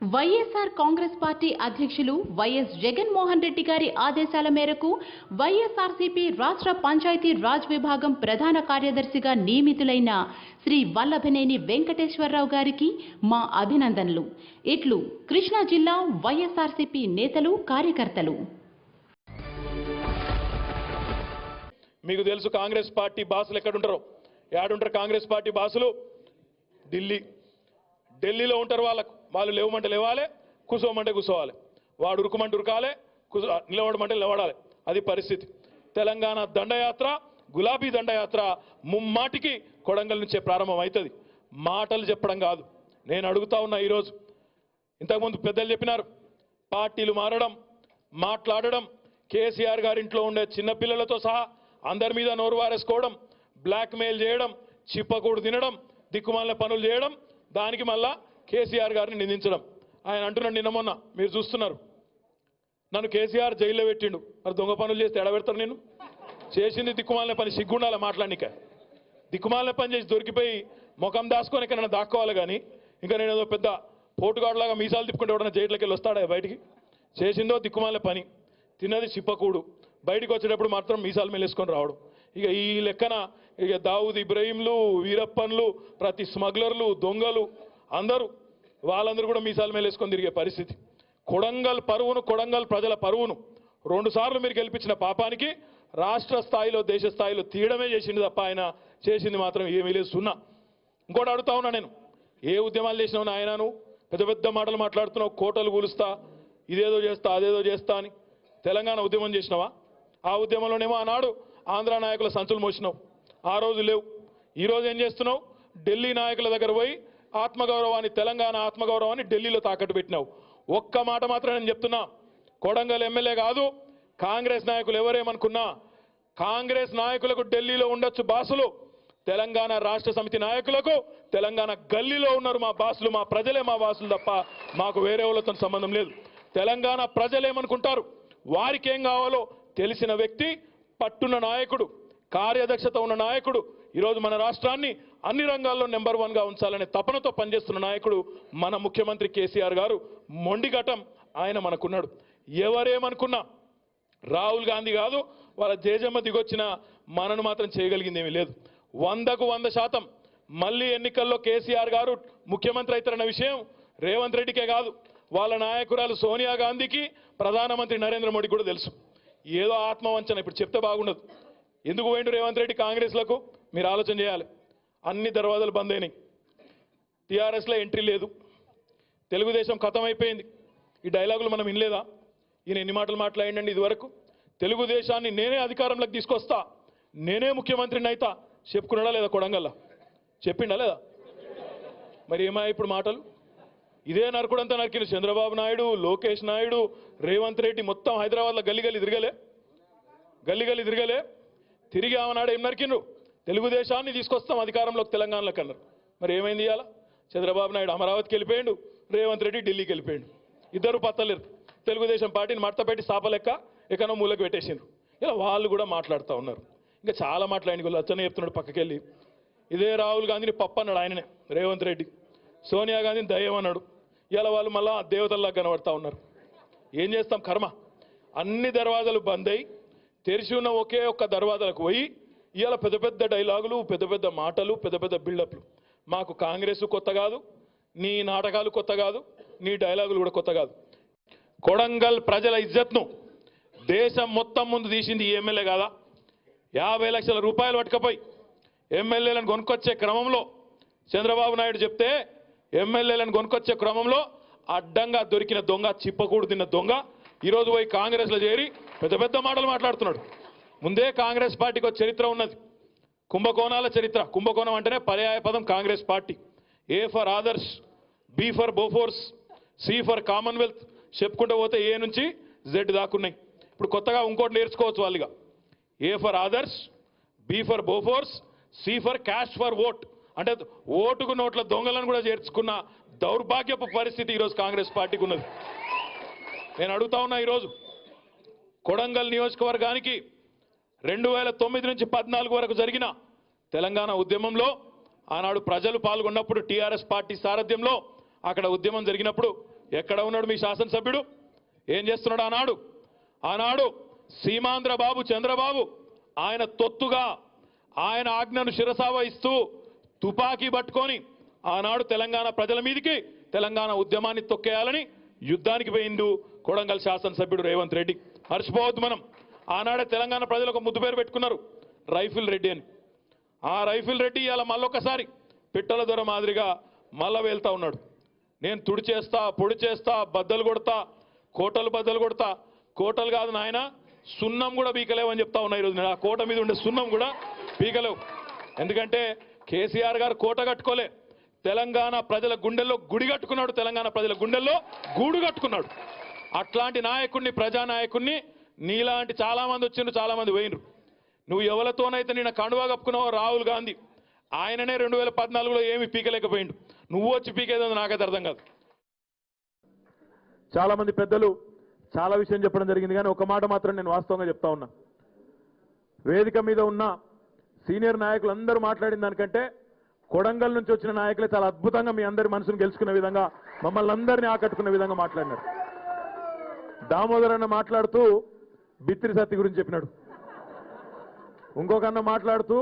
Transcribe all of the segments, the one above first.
YSR Congress party అధ్యక్షులు YS Jaganmohan Reddy గారి ఆదేశాల మేరకు వైఎస్ఆర్సీపీ రాష్ట్ర పంచాయతీ రాజ్ విభాగం ప్రధాన కార్యదర్శిగా నియమితులైన శ్రీ వల్లభనేని వెంకటేశ్వరరావు గారికి మా అభినందనలు. ఇట్లు కృష్ణా జిల్లా వైఎస్ఆర్సీపీ నేతలు కార్యకర్తలు. మీకు తెలుసు కాంగ్రెస్ పార్టీ బాసులు ఎక్కడుంటారు? ఏడుంటారు కాంగ్రెస్ పార్టీ బాసులు? ఢిల్లీ. ఢిల్లీలో ఉంటారు వాళ్ళకు. వాళ్ళు లేవమంటే లేవాలి కూసోమంటే కూసోవాలి. వాడు ఉరుకుమంటే ఉరకాలి కూసో నిలబడమంటే నిలబడాలి. అది పరిస్థితి. తెలంగాణ దండయాత్ర గులాబీ దండయాత్ర ముమ్మాటికి కొడంగల్ నుంచే ప్రారంభం అవుతుంది మాటలు చెప్పడం కాదు. నేను అడుగుతా ఉన్నా ఈరోజు. ఇంతకుముందు పెద్దలు చెప్పినారు. పార్టీలు మారడం మాట్లాడడం కేసీఆర్ గారింట్లో ఉండే చిన్నపిల్లలతో సహా అందరి మీద నోరు వారేసుకోవడం బ్లాక్మెయిల్ చేయడం చిప్పకూడు తినడం దిక్కుమాలిన పనులు చేయడం దానికి మళ్ళా కేసీఆర్ గారిని నిందించడం. ఆయన అంటున్నాడు నిన్న మొన్న మీరు చూస్తున్నారు. నన్ను కేసీఆర్ జైల్లో పెట్టిండు. మరి దొంగ పనులు చేస్తే ఎడబెడతారు నేను చేసింది దిక్కుమాలిన పని సిగ్గుండాలి మాట్లాడిక దిక్కుమాలిన పని చేసి దొరికిపోయి ముఖం దాచుకొని ఇక్కడ నన్ను దాక్కోవాలి కానీ ఇంకా నేను ఏదో పెద్ద పోటుగాడులాగా మీసాలు తిప్పుకుంటే ఎవడన్నా జైట్లోకి వెళ్ళి వస్తాడా బయటికి? చేసిందో దిక్కుమాలిన పని. తిన్నది చిప్పకూడు. బయటికి వచ్చేటప్పుడు మాత్రం మీసాలు మెలేసుకొని రావడం. ఇక ఈ లెక్కన ఇక దావుద్ ఇబ్రహీంలు వీరప్పన్లు ప్రతి స్మగ్లర్లు దొంగలు అందరూ వాళ్ళందరూ కూడా మీసాలు మేలేసుకొని తిరిగే పరిస్థితి. కొడంగల్ పరువును కొడంగల్ ప్రజల పరువును రెండుసార్లు మీరు గెలిపించిన పాపానికి రాష్ట్ర స్థాయిలో దేశ స్థాయిలో తీయడమే చేసింది తప్ప ఆయన చేసింది మాత్రం ఏమీ లేదు. సున్నా. ఇంకోటి అడుగుతా ఉన్నా నేను. ఏ ఉద్యమాలు చేసినావు నాయనను? పెద్ద పెద్ద మాటలు మాట్లాడుతున్నావు కోటలు కూలుస్తా ఇదేదో చేస్తా అదేదో చేస్తా అని. తెలంగాణ ఉద్యమం చేసినావా? ఆ ఉద్యమంలోనేమో ఆనాడు ఆంధ్ర నాయకుల సంచులు మోసినావు. ఆ రోజు లేవు. ఈ రోజు ఏం చేస్తున్నావు? ఢిల్లీ నాయకుల దగ్గర పోయి ఆత్మగౌరవాన్ని తెలంగాణ ఆత్మగౌరవాన్ని ఢిల్లీలో తాకట్టు పెట్టినావు. ఒక్క మాట మాత్రం నేను చెప్తున్నా. కొడంగల్ ఎమ్మెల్యే కాదు కాంగ్రెస్ నాయకులు ఎవరేమనుకున్నా కాంగ్రెస్ నాయకులకు ఢిల్లీలో ఉండొచ్చు బాసులు తెలంగాణ రాష్ట్ర సమితి నాయకులకు తెలంగాణ గల్లీలో ఉన్నారు మా బాసులు మా ప్రజలే మా బాసులు తప్ప మాకు వేరే వాళ్ళతో సంబంధం లేదు. తెలంగాణ ప్రజలేమనుకుంటారు వారికి ఏం కావాలో తెలిసిన వ్యక్తి పట్టున్న నాయకుడు కార్యదక్షత ఉన్న నాయకుడు ఈరోజు మన రాష్ట్రాన్ని అన్ని రంగాల్లో నెంబర్ వన్గా ఉంచాలనే తపనతో పనిచేస్తున్న నాయకుడు మన ముఖ్యమంత్రి కేసీఆర్ గారు. మొండిఘటం ఆయన మనకున్నాడు. ఎవరేమనుకున్నా రాహుల్ గాంధీ కాదు వాళ్ళ జేజమ్మ దిగొచ్చిన మనను మాత్రం చేయగలిగింది ఏమీ లేదు. వందకు వంద శాతం మళ్ళీ ఎన్నికల్లో కేసీఆర్ గారు ముఖ్యమంత్రి అవుతారన్న విషయం రేవంత్ రెడ్డికే కాదు వాళ్ళ నాయకురాలు సోనియా గాంధీకి ప్రధానమంత్రి నరేంద్ర మోడీ కూడా తెలుసు. ఏదో ఆత్మవంచన ఇప్పుడు చెప్తే బాగుండదు. ఎందుకు పోయిండు రేవంత్ రెడ్డి కాంగ్రెస్లకు? మీరు ఆలోచన చేయాలి. అన్ని దర్వాజాలు బంద్ అయినాయి. టీఆర్ఎస్లో ఎంట్రీ లేదు. తెలుగుదేశం ఖతం అయిపోయింది ఈ డైలాగులు మనం వినలేదా? ఈయన ఎన్ని మాటలు మాట్లాడిండండి ఇదివరకు? తెలుగుదేశాన్ని నేనే అధికారంలోకి తీసుకొస్తా. నేనే ముఖ్యమంత్రిని అయితా చెప్పుకున్నాడా లేదా కొడంగల్లా? చెప్పిండా లేదా? మరి ఏమా ఇప్పుడు మాటలు? ఇదే నరకుడంతా నరికిన చంద్రబాబు నాయుడు లోకేష్ నాయుడు రేవంత్ రెడ్డి మొత్తం హైదరాబాద్లో గల్లి గల్లి తిరగలే. గల్లి గల్లి తిరగలే. తిరిగి ఆమెనాడు ఏం నరికిండ్రు? తెలుగుదేశాన్ని తీసుకొస్తాం అధికారంలోకి తెలంగాణలోకి అన్నారు మరి ఏమైంది ఇవాళ? చంద్రబాబు నాయుడు అమరావతికి వెళ్ళిపోయాడు రేవంత్ రెడ్డి ఢిల్లీకి వెళ్ళిపోయాడు. ఇద్దరు పత్తలేరు. తెలుగుదేశం పార్టీని మడతపెట్టి సాపలెక్క ఎక్కడో మూలకు పెట్టేసిండ్రు. ఇలా వాళ్ళు కూడా మాట్లాడుతూ ఉన్నారు. ఇంకా చాలా మాట్లాడి అచ్చనే చెప్తున్నాడు పక్కకెళ్ళి. ఇదే రాహుల్ గాంధీని పప్ప అన్నాడు ఆయననే రేవంత్ రెడ్డి. సోనియా గాంధీని దయ్యం అన్నాడు. ఇలా వాళ్ళు మళ్ళా దేవతల్లా కనబడతా ఉన్నారు. ఏం చేస్తాం? కర్మ. అన్ని దర్వాజాలు బంద్ అయి తెరిచి ఉన్న ఒకే ఒక్క దర్వాజాలకు పోయి ఇవాళ పెద్ద పెద్ద డైలాగులు పెద్ద పెద్ద మాటలు పెద్ద పెద్ద బిల్డప్లు. మాకు కాంగ్రెస్ కొత్త కాదు నీ నాటకాలు కొత్త కాదు నీ డైలాగులు కూడా కొత్త కాదు. కొడంగల్ ప్రజల ఇజ్జత్ను దేశం మొత్తం ముందు తీసింది ఈ ఎమ్మెల్యే కాదా? యాభై లక్షల రూపాయలు పట్టుకపోయి ఎమ్మెల్యేలను కొనుక్కొచ్చే క్రమంలో చంద్రబాబు నాయుడు చెప్తే ఎమ్మెల్యేలను కొనుక్కొచ్చే క్రమంలో అడ్డంగా దొరికిన దొంగ చిప్పకూడు తిన్న దొంగ ఈరోజు పోయి కాంగ్రెస్లో చేరి పెద్ద పెద్ద మాటలు మాట్లాడుతున్నాడు. ముందే కాంగ్రెస్ పార్టీకి ఒక చరిత్ర ఉన్నది. కుంభకోణాల చరిత్ర. కుంభకోణం అంటేనే పర్యాయ పదం Congress party. A for Adarsh B for Bofors C for Commonwealth చెప్పుకుంటూ పోతే ఏ నుంచి జెడ్ దాకున్నాయి. ఇప్పుడు కొత్తగా ఇంకోటి నేర్చుకోవచ్చు వాళ్ళుగా. A for Adarsh B for Bofors C for cash for vote అంటే ఓటుకు నోట్ల దొంగలను కూడా చేర్చుకున్న దౌర్భాగ్యపు పరిస్థితి ఈరోజు కాంగ్రెస్ పార్టీకి ఉన్నది. నేను అడుగుతా ఉన్నా ఈరోజు కొడంగల్ నియోజకవర్గానికి రెండు వేల తొమ్మిది నుంచి పద్నాలుగు వరకు జరిగిన తెలంగాణ ఉద్యమంలో ఆనాడు ప్రజలు పాల్గొన్నప్పుడు టీఆర్ఎస్ పార్టీ సారథ్యంలో అక్కడ ఉద్యమం జరిగినప్పుడు ఎక్కడ ఉన్నాడు మీ శాసనసభ్యుడు? ఏం చేస్తున్నాడు ఆనాడు? ఆనాడు సీమాంధ్ర బాబు చంద్రబాబు ఆయన తొత్తుగా ఆయన ఆజ్ఞను శిరసావహిస్తూ తుపాకీ పట్టుకొని ఆనాడు తెలంగాణ ప్రజల మీదికి తెలంగాణ ఉద్యమాన్ని తొక్కేయాలని యుద్ధానికి పోయిండు కొడంగల్ శాసనసభ్యుడు రేవంత్ రెడ్డి. మర్చిపోవద్దు మనం. ఆనాడే తెలంగాణ ప్రజలు ఒక ముద్దు పేరు పెట్టుకున్నారు. రైఫిల్ రెడ్డి అని. ఆ రైఫిల్ రెడ్డి ఇవాళ మళ్ళొకసారి పిట్టల దొర మాదిరిగా మళ్ళా వెళ్తా ఉన్నాడు. నేను తుడి చేస్తా పొడి చేస్తా బద్దలు కొడతా కోటలు బద్దలు కొడతా. కోటలు కాదు నాయన సున్నం కూడా పీకలేవు అని చెప్తా ఉన్నా ఈరోజు నేను. ఆ కోట మీద ఉండే సున్నం కూడా పీకలేవు. ఎందుకంటే కేసీఆర్ గారు కోట కట్టుకోలే. తెలంగాణ ప్రజల గుండెల్లో గుడి కట్టుకున్నాడు. తెలంగాణ ప్రజల గుండెల్లో గూడు కట్టుకున్నాడు. అట్లాంటి నాయకుడిని ప్రజానాయకుడిని నీలాంటి చాలామంది వచ్చిండ్రు చాలామంది పోయినరు నువ్వు ఎవరితోనైతే నిన్న కండువా కప్పుకున్నావో రాహుల్ గాంధీ ఆయననే రెండు వేల పద్నాలుగులో ఏమి పీకలేకపోయిండు. నువ్వు వచ్చి పీకేదో నాకైతే అర్థం కాదు. చాలామంది పెద్దలు చాలా విషయం చెప్పడం జరిగింది కానీ ఒక మాట మాత్రం నేను వాస్తవంగా చెప్తా ఉన్నా. వేదిక మీద ఉన్న సీనియర్ నాయకులు అందరూ మాట్లాడిన దానికంటే కొడంగల్ నుంచి వచ్చిన నాయకులే చాలా అద్భుతంగా మీ అందరి మనసును గెలుచుకునే విధంగా మమ్మల్ని అందరినీ ఆకట్టుకునే విధంగా మాట్లాడినారు. దామోదర్ అన్న మాట్లాడుతూ బిత్తిరి సత్తి గురించి చెప్పినాడు. ఇంకొక అన్న మాట్లాడుతూ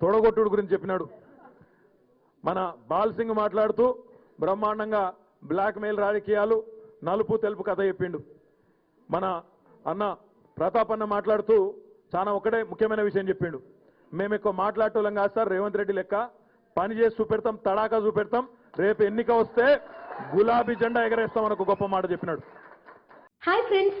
తొడగొట్టుడు గురించి చెప్పినాడు. మన బాల్ సింగ్ మాట్లాడుతూ బ్రహ్మాండంగా బ్లాక్ మెయిల్ రాజకీయాలు నలుపు తెలుపు కథ చెప్పిండు. మన అన్న ప్రతాప్ అన్న మాట్లాడుతూ చాలా ఒకటే ముఖ్యమైన విషయం చెప్పిండు. మేము ఎక్కువ మాట్లాడటం కాదు సార్ రేవంత్ రెడ్డి లెక్క. పని చేసి చూపెడతాం తడాకా చూపెడతాం. రేపు ఎన్నిక వస్తే గులాబీ జెండా ఎగరేస్తాం అని ఒక గొప్ప మాట చెప్పినాడు. Hi friends